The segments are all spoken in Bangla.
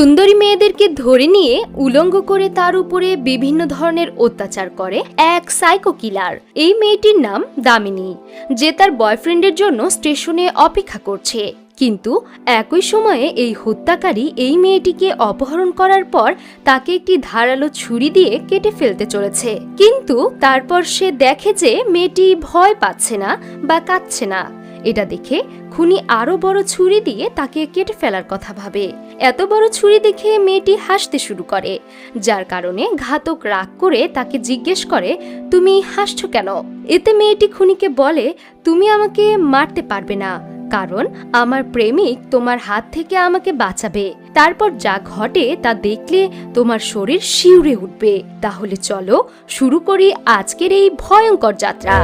সুন্দরী মেয়েদেরকে ধরে নিয়ে উলঙ্গ করে তার উপরে বিভিন্ন ধরনের অত্যাচার করে এক সাইকো কিলার এই মেয়েটির নাম দামিনী, যে তার বয়ফ্রেন্ডের জন্য স্টেশনে অপেক্ষা করছে। কিন্তু একই সময়ে এই হত্যাকারী এই মেয়েটিকে অপহরণ করার পর তাকে একটি ধারালো ছুরি দিয়ে কেটে ফেলতে চলেছে। কিন্তু তারপর সে দেখে যে মেয়েটি ভয় পাচ্ছে না বা কাঁদছে না। এটা দেখে খুনি আরও বড় ছুরি দিয়ে তাকে কেটে ফেলার কথা ভাবে। এত বড় ছুরি দেখে মেয়েটি হাসতে শুরু করে, যার কারণে ঘাতক রাগ করে তাকে জিজ্ঞেস করে, তুমি হাসছ কেন? এতে মেয়েটি খুনিকে বলে, তুমি আমাকে মারতে পারবে না, কারণ আমার প্রেমিক তোমার হাত থেকে আমাকে বাঁচাবে। তারপর যা ঘটে তা দেখলে তোমার শরীর শিউরে উঠবে। তাহলে চলো শুরু করি আজকের এই ভয়ঙ্কর যাত্রা।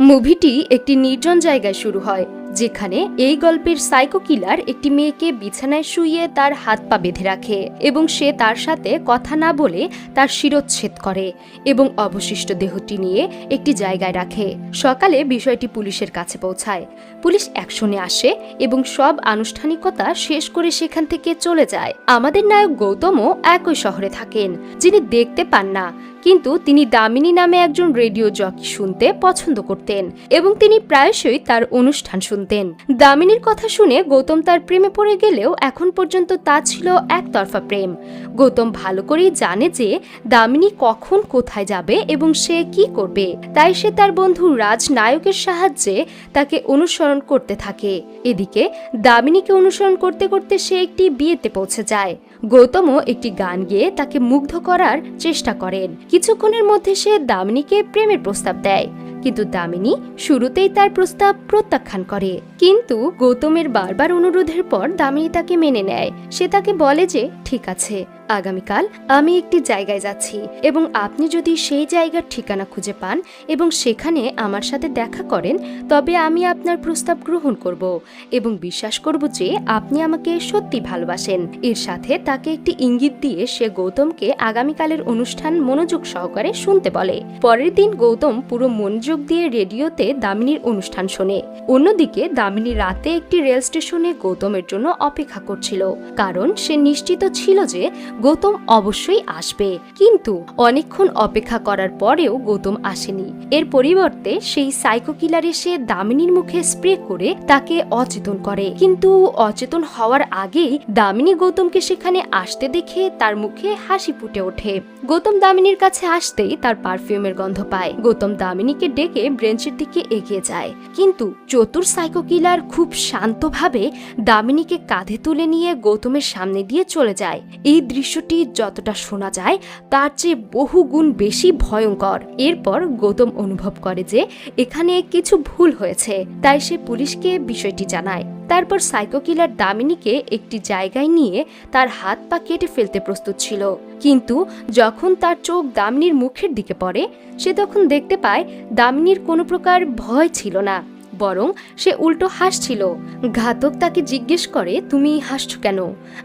মুভিটি একটি নির্জন জায়গায় শুরু হয়, যেখানে এই গল্পের সাইকো কিলার একটি মেয়েকে বিছানায় শুইয়ে তার হাত পা বেঁধে রাখে এবং সে তার সাথে কথা না বলে তার শিরোচ্ছেদ করে এবং অবশিষ্ট দেহটি নিয়ে একটি জায়গায় রাখে। সকালে বিষয়টি পুলিশের কাছে পৌঁছায়। পুলিশ অ্যাকশনে আসে এবং সব আনুষ্ঠানিকতা শেষ করে সেখান থেকে চলে যায়। আমাদের নায়ক গৌতমও একই শহরে থাকেন, যিনি দেখতে পান না। কিন্তু তিনি দামিনী নামে একজন রেডিও জকি শুনতে পছন্দ করতেন এবং তিনি প্রায়শই তার অনুষ্ঠান শুনতেন। দামিনীর কথা শুনে গৌতম তার প্রেমে পড়ে গেলেও এখন পর্যন্ত তা ছিল একতরফা প্রেম। গৌতম ভালো করেই জানে যে দামিনী কখন কোথায় যাবে এবং সে কি করবে। তাই সে তার বন্ধু রাজ নায়কের সাহায্যে তাকে অনুসরণ করতে থাকে। এদিকে দামিনীকে অনুসরণ করতে করতে সে একটি বিয়েতে পৌঁছে যায়। গৌতমও একটি গান গেয়ে তাকে মুগ্ধ করার চেষ্টা করেন। কিছুক্ষণের মধ্যে সে দামিনীকে প্রেমের প্রস্তাব দেয়। কিন্তু দামিনী শুরুতেই তার প্রস্তাব প্রত্যাখ্যান করে। কিন্তু গৌতমের বারবার অনুরোধের পর দামিনী তাকে মেনে নেয়। সে তাকে বলে যে, ঠিক আছে, আগামীকাল আমি একটি জায়গায় যাচ্ছি এবং আপনি যদি সেই জায়গার ঠিকানা খুঁজে পান এবং সেখানে আমার সাথে দেখা করেন, তবে আমি আপনার প্রস্তাব গ্রহণ করব এবং বিশ্বাস করব যে আপনি আমাকে সত্যি ভালোবাসেন। এর সাথে তাকে একটি ইঙ্গিত দিয়ে সে গৌতমকে আগামীকালের অনুষ্ঠান মনোযোগ সহকারে শুনতে বলে। পরের দিন গৌতম পুরো মনোযোগ দিয়ে রেডিওতে দামিনীর অনুষ্ঠান শোনে। অন্যদিকে, দামিনী রাতে একটি রেল স্টেশনে গৌতমের জন্য অপেক্ষা করছিল। কারণ সে নিশ্চিত ছিল যে গৌতম অবশ্যই আসবে। কিন্তু অনেকক্ষণ অপেক্ষা করার পরেও গৌতম আসেনি। এর পরিবর্তে সেই সাইকো কিলার এসে দামিনীর মুখে স্প্রে করে তাকে অচেতন করে। কিন্তু অচেতন হওয়ার আগেই দামিনী গৌতমকে সেখানে আসতে দেখে তার মুখে হাসি ফুটে ওঠে। গৌতম দামিনীর কাছে আসতেই তার পারফিউমের গন্ধ পায়। গৌতম দামিনীকে ডেকে ব্রেঞ্চের দিকে এগিয়ে যায়। কিন্তু চতুর সাইকো কিলার খুব শান্তভাবে দামিনীকে কাঁধে তুলে নিয়ে গৌতমের সামনে দিয়ে চলে যায়। এই দৃশ্যটি যতটা শোনা যায়, তার চেয়ে বহু গুণ বেশি ভয়ঙ্কর। এরপর গৌতম অনুভব করে যে, এখানে কিছু ভুল হয়েছে, তাই সে পুলিশকে বিষয়টি জানায়। তারপর সাইকো কিলার দামিনীকে একটি জায়গায় নিয়ে তার হাত পা কেটে ফেলতে প্রস্তুত ছিল। কিন্তু যখন তার চোখ দামিনীর মুখের দিকে পড়ে, সে তখন দেখতে পায় দামিনীর কোনো প্রকার ভয় ছিল না। বরং সে উল্টো হাসছিল। ঘাতক তাকে জিজ্ঞেস করে, তুমি হাসছ কেন?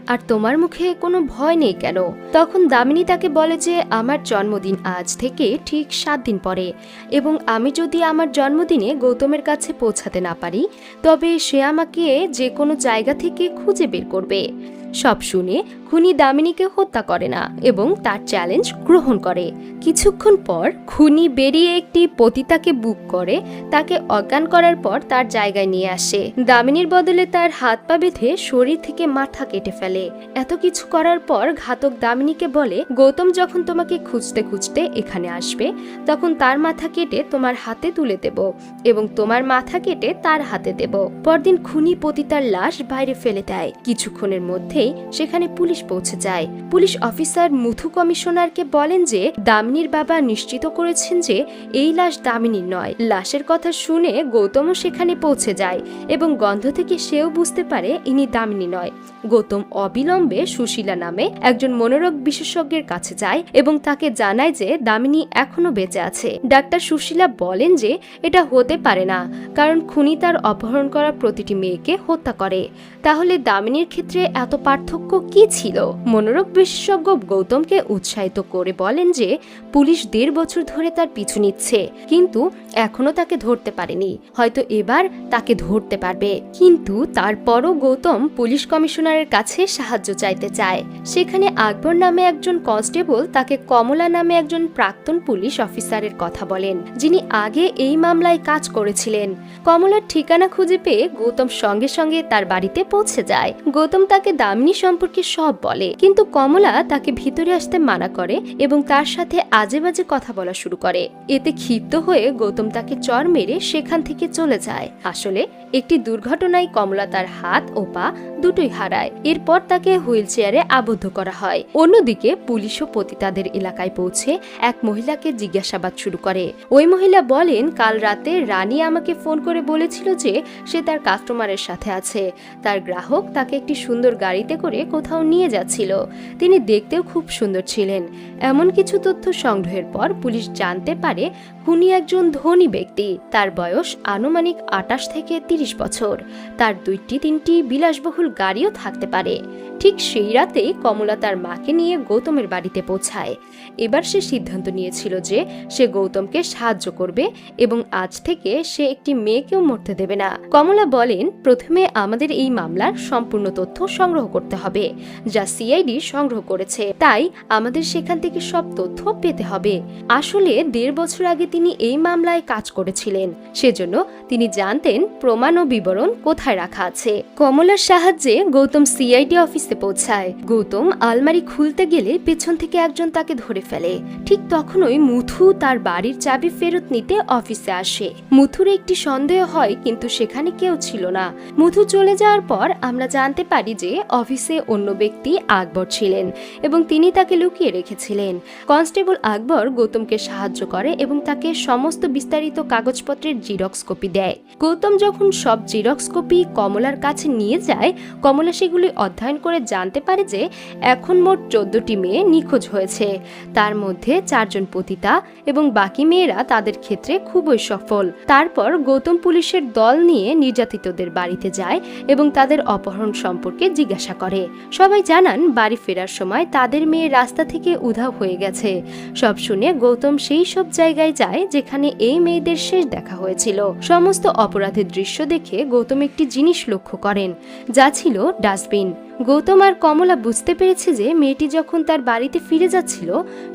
আর তোমার মুখে কোনো ভয় নেই কেন? তখন দামিনী তাকে বলে যে, আমার জন্মদিন আজ থেকে ঠিক সাত দিন পরে এবং আমি যদি আমার জন্মদিনে গৌতমের কাছে পৌঁছাতে না পারি, তবে সে আমাকে যে কোনো জায়গা থেকে খুঁজে বের করবে। সব শুনে খুনি দামিনীকে হত্যা করে না এবং তার চ্যালেঞ্জ গ্রহণ করে। কিছুক্ষণ পর খুনি বেরিয়ে একটি পতিতাকে বুক করে, তাকে অজ্ঞান করার পর তার জায়গায় নিয়ে আসে। দামিনীর বদলে তার হাত পা বেঁধে শরীর থেকে মাথা কেটে ফেলে। এত কিছু করার পর ঘাতক দামিনীকে বলে, গৌতম যখন তোমাকে খুঁজতে খুঁজতে এখানে আসবে, তখন তার মাথা কেটে তোমার হাতে তুলে দেব এবং তোমার মাথা কেটে তার হাতে দেব। পরদিন খুনি পতিতার লাশ বাইরে ফেলে দেয়। কিছুক্ষণের মধ্যেই সেখানে পুলিশ পৌঁছে যায়। পুলিশ অফিসার মুথু কমিশনারকে বলেন যে, দামিনীর বাবা নিশ্চিত করেছেন যে, এই লাশ দামিনীর নয়। লাশের কথা শুনে গৌতমও সেখানে পৌঁছে যায় এবং গন্ধ থেকে সেও বুঝতে পারে ইনি দামিনী নয়। গৌতম অবিলম্বে সুশীলা নামে একজন মনোরোগ বিশেষজ্ঞের কাছে যায় এবং তাকে জানায় যে, দামিনী এখনও বেঁচে আছে। ডাক্তার সুশীলা বলেন যে, এটা হতে পারে না, কারণ খুনি তার অপহরণ করা প্রতিটি মেয়েকে হত্যা করে। তাহলে দামিনীর ক্ষেত্রে এত পার্থক্য কি ছিল? ছিল। মনোরোগ বিশেষজ্ঞ গৌতমকে উৎসাহিত করে বলেন যে, পুলিশ দেড় বছর ধরে তার পিছু নিচ্ছে, কিন্তু এখনও তাকে ধরতে পারেনি। হয়তো এবার তাকে ধরতে পারবে। কিন্তু তারপরও গৌতম পুলিশ কমিশনারের কাছে সাহায্য চাইতে চায়। সেখানে আকবর নামে একজন কনস্টেবল তাকে কমলা নামে একজন প্রাক্তন পুলিশ অফিসারের কথা বলেন, যিনি আগে এই মামলায় কাজ করেছিলেন। কমলার ঠিকানা খুঁজে পেয়ে গৌতম সঙ্গে সঙ্গে তার বাড়িতে পৌঁছে যায়। গৌতম তাকে দামিনী সম্পর্কে সব বলে। কিন্তু কমলা তাকে ভিতরে আসতে মানা করে এবং তার সাথে আজে বাজে কথা বলা শুরু করে। এতে ক্ষিপ্ত হয়ে গৌতম তাকে চর মেরে সেখান থেকে চলে যায়। আসলে একটি দুর্ঘটনায় কমলা তার হাত ও পা দুটোই হারায়। এরপর তাকে হুইল চেয়ারে আবদ্ধ করা হয়। অন্যদিকে পুলিশও পতিতাদের এলাকায় পৌঁছে এক মহিলাকে জিজ্ঞাসাবাদ শুরু করে। ওই মহিলা বলেন, কাল রাতে রানী আমাকে ফোন করে বলেছিল যে সে তার কাস্টমারের সাথে আছে। তার গ্রাহক তাকে একটি সুন্দর গাড়িতে করে কোথাও নিয়ে যাচ্ছিল। তিনি দেখতেও খুব সুন্দর ছিলেন। এমন কিছু তথ্য সংগ্রহের পর পুলিশ জানতে পারে খুনি একজন ধনী ব্যক্তি। তার বয়স আনুমানিক আটাশ থেকে তিরিশ বছর। তার দুইটি তিনটি বিলাসবহুল গাড়িও থাকতে পারে। ঠিক সেই রাতে কমলা তার মাকে নিয়ে গৌতমের বাড়িতে পৌঁছায়। এবার সে সিদ্ধান্ত নিয়েছিল যে সে গৌতমকে সাহায্য করবে এবং আজ থেকে সে একটি মেয়েকেও মরতে দেবে না। কমলা বলেন, প্রথমে আমাদের এই মামলার সম্পূর্ণ তথ্য সংগ্রহ করতে হবে, যা সিআইডি সংগ্রহ করেছে। তাই আমাদের সেখান থেকে সব তথ্য পেতে হবে। আসলে দেড় বছর আগে তিনি এই মামলায় কাজ করেছিলেন। সেজন্য তিনি জানতেন প্রমাণ ও বিবরণ কোথায় রাখা আছে। কমলার সাহায্যে গৌতম সিআইডি অফিসে পৌঁছায়। গৌতম আলমারি খুলতে গেলে পেছন থেকে একজন তাকে ধরে ফেলে। ঠিক তখনই মুথু তার বাড়ির চাবি ফেরত নিতে অফিসে আসে। মুথুর একটি সন্দেহ হয়, কিন্তু সেখানে কেউ ছিল না। মুথু চলে যাওয়ার পর আমরা জানতে পারি যে অফিসে অন্য ব্যক্তি আকবর ছিলেন এবং তিনি তাকে লুকিয়ে রেখেছিলেন। কনস্টেবল আকবর গৌতমকে সাহায্য করে এবং তাকে সমস্ত বিস্তারিত কাগজপত্রের জিরক্স কপি দেয়। গৌতম যখন সব জিরক্স কপি কমলার কাছে নিয়ে যায়, কমলা সেগুলি অধ্যয়ন করে জানতে পারে যে এখন মোট চোদ্দটি মেয়ে নিখোঁজ হয়েছে। তার মধ্যে চারজন পতিতা এবং বাকি মেয়েরা তাদের ক্ষেত্রে খুবই সফল। তারপর গৌতম পুলিশের দল নিয়ে নির্যাতিতদের বাড়িতে যায় এবং তাদের অপহরণ সম্পর্কে জিজ্ঞাসা করে। সবাই জানান, বাড়ি ফেরার সময় তাদের মেয়ে রাস্তা থেকে উধাও হয়ে গেছে। সব শুনে গৌতম সেই সব জায়গায় যায় যেখানে এই মেয়েদের শেষ দেখা হয়েছিল। সমস্ত অপরাধের দৃশ্য দেখে গৌতম একটি জিনিস লক্ষ্য করেন, যা ছিল ডাস্টবিন। গৌতম আর কমলা বুঝতে পেরেছে যে মেয়েটি যখন তার বাড়িতে ফিরে যাচ্ছিল,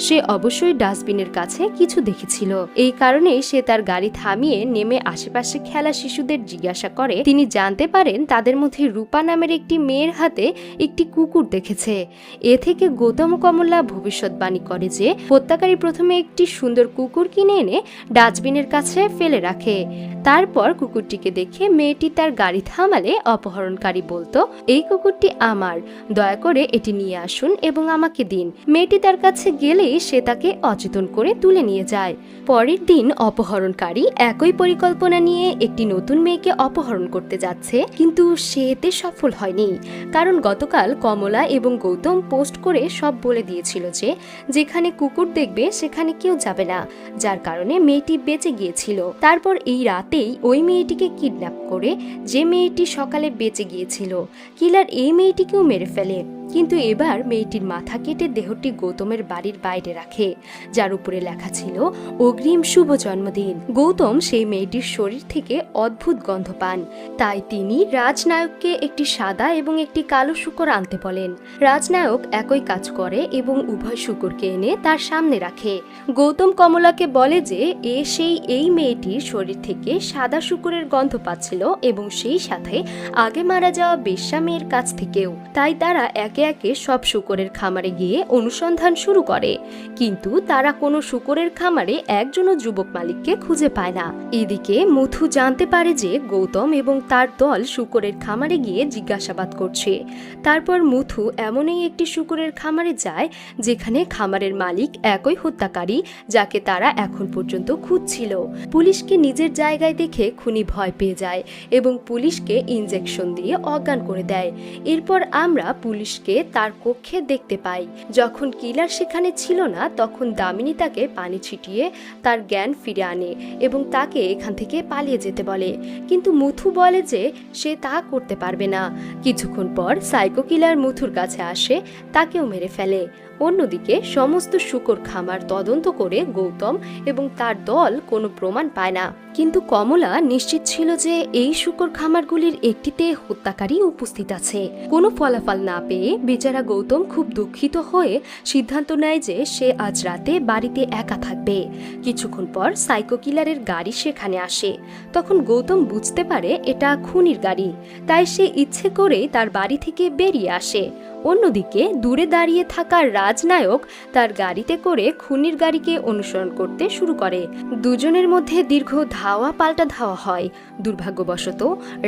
সে অবশ্যই ডাস্টবিনের কাছে কিছু দেখেছিল। এই কারণে সে তার গাড়ি থামিয়ে নেমে আশেপাশে খেলা শিশুদের জিজ্ঞাসা করে, তিনি জানতে পারেন তাদের মধ্যে রূপা নামের একটি মেয়ের হাতে একটি কুকুর দেখেছে। এ থেকে গৌতম কমলা ভবিষ্যৎবাণী করে যে, হত্যাকারী প্রথমে একটি সুন্দর কুকুর কিনে এনে ডাস্টবিনের কাছে ফেলে রাখে। তারপর কুকুরটিকে দেখে মেয়েটি তার গাড়ি থামালে অপহরণকারী বলতো, এই কুকুরটি আমার। দয়া করে এটি নিয়ে আসুন এবং আমাকে দিন। মেয়েটি তার কাছে গেলেই সে তাকে অচেতন করে তুলে নিয়ে যায়। পরের দিন অপহরণকারী একই পরিকল্পনা নিয়ে একটি নতুন মেয়েকে অপহরণ করতে যাচ্ছে, কিন্তু সে এতে সফল হয়নি। কারণ গতকাল কমলা এবং গৌতম পোস্ট করে সব বলে দিয়েছিল যে, যেখানে কুকুর দেখবে সেখানে কেউ যাবে না, যার কারণে মেয়েটি বেঁচে গিয়েছিল। তারপর এই রাতেই ওই মেয়েটিকে কিডন্যাপ করে যে মেয়েটি সকালে বেঁচে গিয়েছিল। কিলার এই মেয়েটিকেও মেরে ফেলে। কিন্তু এবার মেয়েটির মাথা কেটে দেহটি গৌতমের বাড়ির বাইরে রাখে, যার উপরে লেখা ছিল, অগ্রিম শুভ জন্মদিন। গৌতম সেই মেয়েটির শরীর থেকে অদ্ভুত গন্ধ পান। তাই তিনি রাজনায়ককে একটি সাদা এবং একটি কালো শুকর আনতে বলেন। রাজনায়ক একই কাজ করে এবং উভয় শুকরকে এনে তার সামনে রাখে। গৌতম কমলাকে বলে যে, এ সেই এই মেয়েটির শরীর থেকে সাদা শুকুরের গন্ধ পাচ্ছিল এবং সেই সাথে আগে মারা যাওয়া বেশ্যা মেয়ের কাছ থেকেও। তাই তারা একে একে একে সব শুকরের খামারে গিয়ে অনুসন্ধান শুরু করে। কিন্তু তারা কোনো শুকরের খামারে একজনও যুবক মালিককে খুঁজে পায় না। এদিকে মুথু জানতে পারে যে গৌতম এবং তার দল শুকরের খামারে গিয়ে জিজ্ঞাসাবাদ করছে। তারপর মুথু এমনই একটি শুকরের খামারে যায়, যেখানে খামারের মালিক একই হত্যাকারী যাকে তারা এখন পর্যন্ত খুঁজছিল। পুলিশকে নিজের জায়গায় দেখে খুনি ভয় পেয়ে যায় এবং পুলিশকে ইনজেকশন দিয়ে অজ্ঞান করে দেয়। এরপর আমরা পুলিশকে পুলিশকে তার কক্ষে দেখতে পাই। যখন কিলার সেখানে ছিল না, তখন দামিনী তাকে পানি ছিটিয়ে তার জ্ঞান ফিরে আনে এবং তাকে এখান থেকে পালিয়ে যেতে বলে। কিন্তু মুথু বলে যে সে তা করতে পারবে না। কিছুক্ষণ পর সাইকো কিলার মুথুর কাছে আসে, তাকেও মেরে ফেলে। অন্যদিকে, সমস্ত শুকর খামার তদন্ত করে গৌতম এবং তার দল কোনো প্রমাণ পায় না। কিন্তু কমলা নিশ্চিত ছিল যে এই শুকর খামারগুলির একটিতে হত্যাকারী উপস্থিত আছে। কোনো ফলাফল না পেয়ে বেচারা গৌতম খুব দুঃখিত হয়ে সিদ্ধান্ত নেয় যে সে আজ রাতে বাড়িতে একা থাকবে। কিছুক্ষণ পর সাইকো কিলারের গাড়ি সেখানে আসে। তখন গৌতম বুঝতে পারে এটা খুনির গাড়ি। তাই সে ইচ্ছে করে তার বাড়ি থেকে বেরিয়ে আসে। অন্যদিকে দূরে দাঁড়িয়ে থাকা রাজনায়ক তার গাড়িতে করে খুনির গাড়িকে অনুসরণ করতে শুরু করে। দুজনের মধ্যে দীর্ঘ ধাওয়া পাল্টা ধাওয়া হয়। দুর্ভাগ্যবশত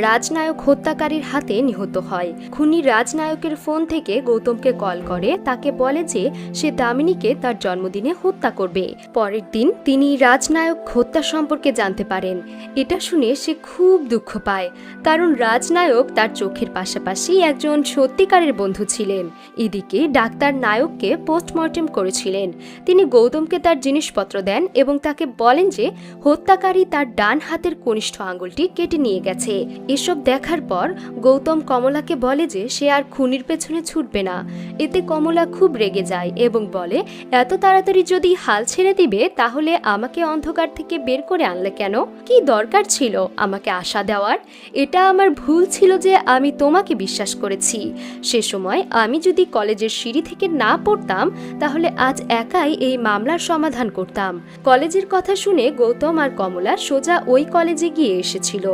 রাজনায়ক হত্যাকারীর হাতে নিহত হয়। খুনি রাজনায়কের ফোন থেকে গৌতমকে কল করে, তাকে বলে যে সে দামিনীকে তার জন্মদিনে হত্যা করবে। পরের দিন তিনি রাজনায়ক হত্যা সম্পর্কে জানতে পারেন। এটা শুনে সে খুব দুঃখ পায়, কারণ রাজনায়ক তার চোখের পাশাপাশি একজন সত্যিকারের বন্ধু ছিলেন এদিকে ডাক্তার নায়ককে পোস্টমর্টেম করেছিলেন। তিনি গৌতমকে তার জিনিসপত্র দেন এবং তাকে বলেন যে হত্যাকারী তার ডান হাতের কনিষ্ঠ আঙুলটি কেটে নিয়ে গেছে। এসব দেখার পর গৌতম কমলাকে বলে যে সে আর খুনির পেছনে ছুটবে না। এতে কমলা খুব রেগে যায় এবং বলে, এত তাড়াতাড়ি যদি হাল ছেড়ে দিবে, তাহলে আমাকে অন্ধকার থেকে বের করে আনলে কেন? কি দরকার ছিল আমাকে আশা দেওয়ার? এটা আমার ভুল ছিল যে আমি তোমাকে বিশ্বাস করেছি। সে সময় আমি যদি কলেজের সিঁড়ি থেকে না পড়তাম, তাহলে আজ একাই এই মামলার সমাধান করতাম। কলেজের কথা শুনে গৌতম আর কমলা সোজা ওই কলেজে গিয়ে এসেছিল।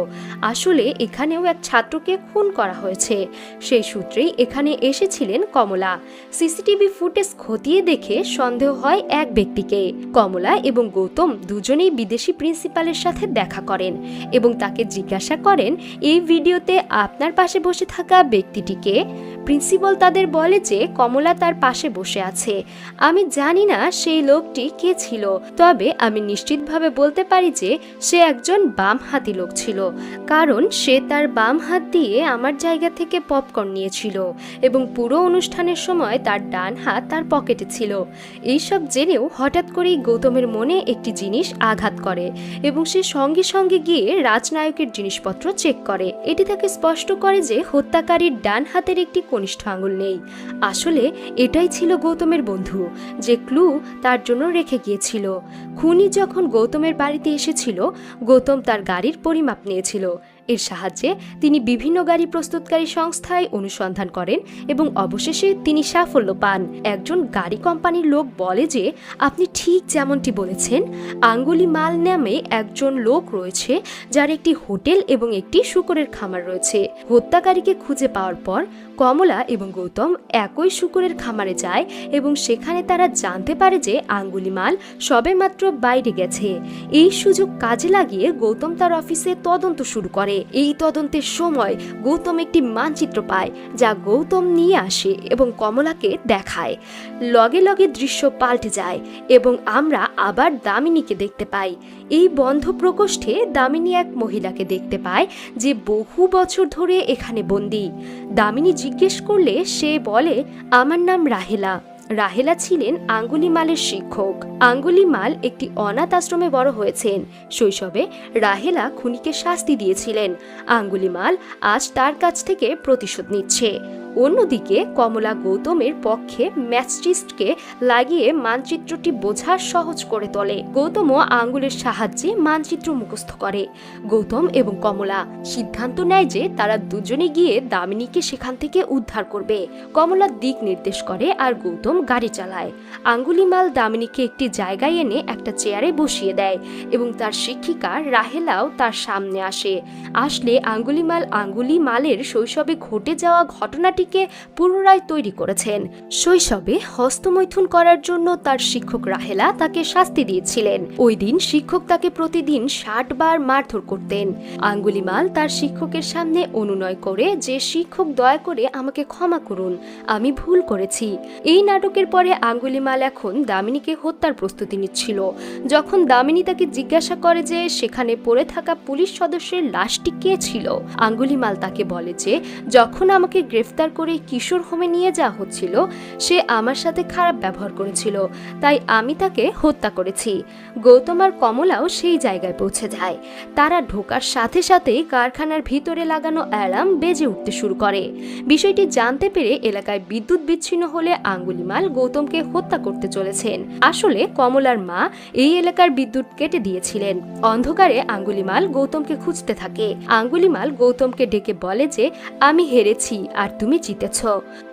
আসলে এখানেও এক ছাত্রকে খুন করা হয়েছে। সেই সূত্রেই এখানে এসেছিলেন কমলা। সিসিটিভি ফুটেজ খতিয়ে দেখে সন্দেহ হয় এক ব্যক্তিকে। কমলা এবং গৌতম দুজনেই বিদেশি প্রিন্সিপালের সাথে দেখা করেন এবং তাকে জিজ্ঞাসা করেন, এই ভিডিওতে আপনার পাশে বসে থাকা ব্যক্তিটিকে প্রিন্সিপাল তাদের বলে যে কমলা তার পাশে বসে আছে। আমি জানি না সেই লোকটি কে ছিল, তবে আমি নিশ্চিতভাবে বলতে পারি যে সে একজন বাম হাতি লোক ছিল, কারণ সে তার বাম হাত দিয়ে আমার জায়গা থেকে পপকর্ন নিয়েছিল এবং পুরো অনুষ্ঠানের সময় তার ডান হাত তার পকেটে ছিল। এইসব জেনেও হঠাৎ করেই গৌতমের মনে একটি জিনিস আঘাত করে এবং সে সঙ্গে সঙ্গে গিয়ে রাজনায়কের জিনিসপত্র চেক করে। এটি তাকে স্পষ্ট করে যে হত্যাকারীর ডান হাতের একটি কনিষ্ঠ আঙুল নেই। আসলে এটাই ছিল গৌতমের বন্ধু, যে ক্লু তার জন্য রেখে গিয়েছিল। খুনি যখন গৌতমের বাড়িতে এসেছিল, গৌতম তার গাড়ির পরিমাপ নিয়েছিল। এর সাহায্যে তিনি বিভিন্ন গাড়ি প্রস্তুতকারী সংস্থায় অনুসন্ধান করেন এবং অবশেষে তিনি সাফল্য পান। একজন গাড়ি কোম্পানির লোক বলে যে, আপনি ঠিক যেমনটি বলেছেন, আঙ্গুলি মাল নামে একজন লোক রয়েছে যার একটি হোটেল এবং একটি শুকরের খামার রয়েছে। হত্যাকারীকে খুঁজে পাওয়ার পর কমলা এবং গৌতম একই শুকরের খামারে যায় এবং সেখানে তারা জানতে পারে যে আঙ্গুলি মাল সবেমাত্র বাইরে গেছে। এই সুযোগ কাজে লাগিয়ে গৌতম তার অফিসে তদন্ত শুরু করে। এই তদন্তের সময় গৌতম একটি মানচিত্র পায় যা গৌতম নিয়ে আসে এবং কমলাকে দেখায়। লগে লগে দৃশ্য পাল্টে যায় এবং আমরা আবার দামিনীকে দেখতে পাই। এই বন্ধ প্রকোষ্ঠে দামিনী এক মহিলাকে দেখতে পায় যে বহু বছর ধরে এখানে বন্দি। দামিনী জিজ্ঞেস করলে সে বলে, আমার নাম রাহেলা। রাহেলা ছিলেন আঙ্গুলিমালের শিক্ষক। আঙ্গুলিমাল একটি অনাথ আশ্রমে বড় হয়েছেন। শৈশবে রাহেলা খুনিকে শাস্তি দিয়েছিলেন। আঙ্গুলিমাল আজ তার কাছ থেকে প্রতিশোধ নিচ্ছে। অন্যদিকে কমলা গৌতমের পক্ষে ম্যাচটিস্টকে লাগিয়ে মানচিত্রটি বোঝা সহজ করে তোলে। গৌতমও আঙ্গুলের সাহায্যে মানচিত্র মুখস্থ করে, গৌতম এবং কমলা। সিদ্ধান্ত নেয় যে তারা দুজনে গিয়ে দামিনীকে সেখান থেকে উদ্ধার করবে। কমলা দিক নির্দেশ করে আর গৌতম গাড়ি চালায়। আঙ্গুলিমাল দামিনীকে একটি জায়গায় এনে একটা চেয়ারে বসিয়ে দেয় এবং তার শিক্ষিকা রাহেলাও তার সামনে আসে। আসলে আঙ্গুলিমাল আঙ্গুলিমালের শৈশবে ঘটে যাওয়া ঘটনাটিকে পুনরায় তৈরি করেছেন। শৈশবে হস্তমৈথুন করার জন্য তার শিক্ষক রাহেলা তাকে শাস্তি দিয়েছিলেন। ওই দিন শিক্ষক তাকে প্রতিদিন ষাট বার মারধর করতেন। আঙ্গুলিমাল তার শিক্ষকের সামনে অনুনয় করে যে, শিক্ষক, দয়া করে আমাকে ক্ষমা করুন, আমি ভুল করেছি। এই নাটকের পরে আঙ্গুলিমাল এখন দামিনীকে হত্যার প্রস্তুতি নিচ্ছিল। যখন দামিনী তাকে জিজ্ঞাসা করে যে, সেখানে পড়ে থাকা পুলিশ সদস্যের লাশটি কে ছিল? আঙ্গুলিমাল তাকে বলে যে, যখন আমাকে গ্রেফতার করে কিশোর হোমে নিয়ে যাওয়া হচ্ছিল, সে আমার সাথে খারাপ ব্যবহার করেছিল, তাই আমি তাকে হত্যা করেছি। গৌতম আর কমলাও সেই জায়গায় পৌঁছে যায়। তারা ঢোকার সাথে সাথেই কারখানার ভিতরে লাগানো অ্যালার্ম বেজে উঠতে শুরু করে। বিষয়টি জানতে পেরে এলাকায় বিদ্যুৎ বিচ্ছিন্ন হলে আঙ্গুলিমাল গৌতমকে হত্যা করতে চলেছেন। আসলে কমলার মা এই এলাকার বিদ্যুৎ কেটে দিয়েছিলেন। অন্ধকারে আঙ্গুলিমাল গৌতমকে খুঁজতে থাকে। আঙ্গুলিমাল গৌতমকে ডেকে বলে যে, আমি হেরেছি, আর তুমি জিতেছ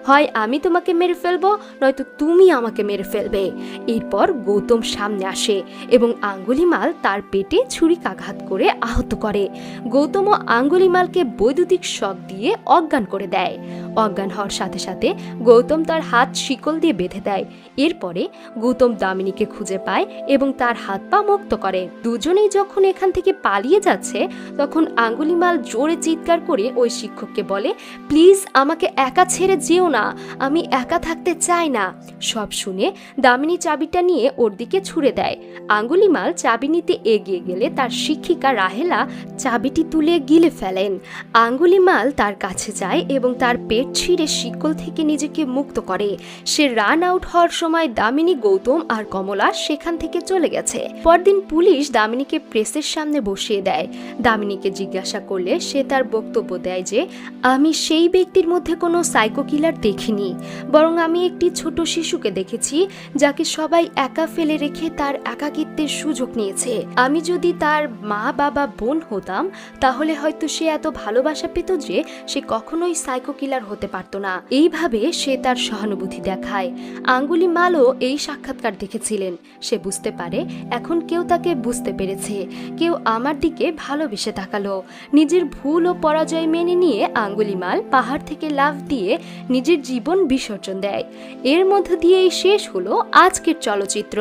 হয় আমি তোমাকে মেরে ফেলব, নয়তো তুমি আমাকে মেরে ফেলবে। এরপর গৌতম সামনে আসে এবং আঙ্গুলিমাল তার পেটে ছুরিকাঘাত করে আহত করে। গৌতম আঙ্গুলিমালকে বৈদ্যুতিক শক দিয়ে অজ্ঞান করে দেয়। অজ্ঞান হওয়ার সাথে সাথে গৌতম তার হাত শিকল দিয়ে বেঁধে দেয়। এরপরে গৌতম দামিনীকে খুঁজে পায় এবং তার হাত পা মুক্ত করে। দুজনেই যখন এখান থেকে পালিয়ে যাচ্ছে, তখন আঙ্গুলিমাল জোরে চিৎকার করে ওই শিক্ষককে বলে, প্লিজ আমাকে একা ছেড়ে যেও না, আমি একা থাকতে চাই না। সব শুনে দামিনী চাবিটা নিয়ে ওর দিকে ছুড়ে দেয়। আঙ্গুলিমাল চাবি নিতে এগিয়ে গেলে তার শিক্ষিকা রাহেলা চাবিটি তুলে গিলে ফেলেন। আঙ্গুলিমাল তার কাছে যায় এবং তার পেট ছিঁড়ে শিকল থেকে নিজেকে মুক্ত করে। সে রান আউট হওয়ার সময় দামিনী গৌতম আর কমলা সেখান থেকে চলে গেছে। পরদিন পুলিশ দামিনীকে প্রেসের সামনে বসিয়ে দেয়। দামিনীকে জিজ্ঞাসা করলে সে তার বক্তব্য দেয় যে, আমি সেই ব্যক্তির মধ্যে কোনো সাইকো কিলার দেখিনি। বরং আমি একটি ছোট শিশুকে দেখেছি, যাকে সবাই একা ফেলে রেখে তার একাকিত্বের সুযোগ নিয়েছে। আমি যদি তার মা, বাবা, বোন হতাম, তাহলে হয়তো সে এত ভালোবাসা পেত যে সে কখনোই সাইকো কিলার হতে পারত না। এইভাবে সে তার সহানুভূতি দেখায়। আঙ্গুলি মালও এই সাক্ষাৎকার দেখেছিলেন। সে বুঝতে পারে, এখন কেউ তাকে বুঝতে পেরেছে। কেউ আমার দিকে ভালোবেসে তাকালো। নিজের ভুল ও পরাজয় মেনে নিয়ে আঙ্গুলিমাল পাহাড় থেকে লাফ দিয়ে নিজের জীবন বিসর্জন দেয়। এর মধ্য দিয়েই শেষ হলো আজকের চলচ্চিত্র।